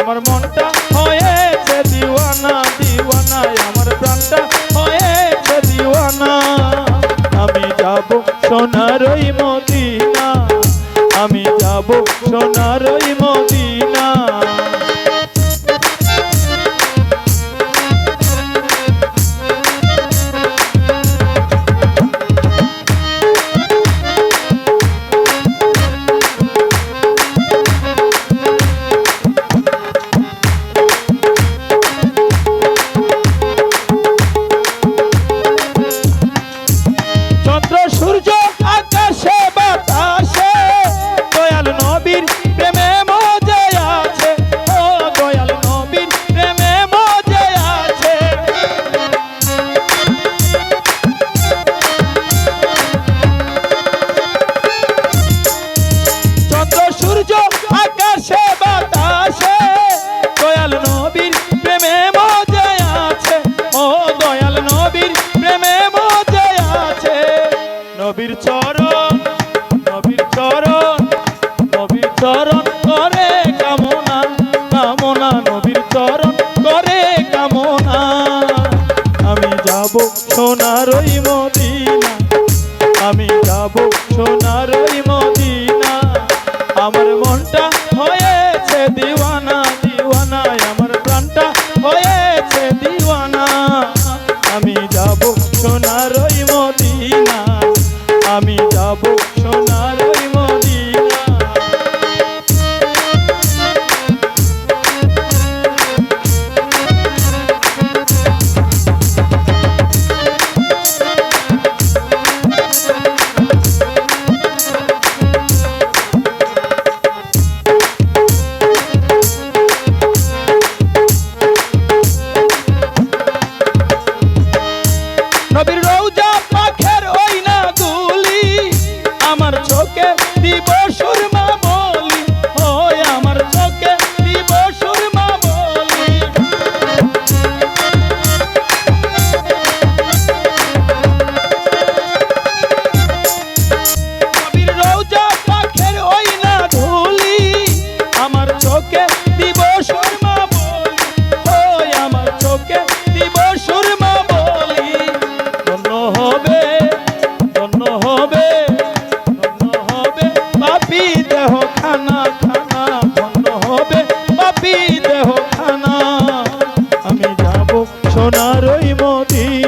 আমার মনটা নবীর চরণ নবীর চরণ নবীর চরণ করে কামনা কামনা নবীর চরণ করে কামনা। আমি যাব সোনার ওই মদিনা, আমি যাব সোনার ওই মদিনা। আমার মনটা হয়েছে দিওয়ানা দিওয়ানা আমার প্রাণটা হয়েছে দিওয়ানা। আমি যাব সোনার ওই মদিনা দেহ খানা খানা পণ্য হবে পাপি দেহ খানা। আমি যাব সোনারই মদিনা।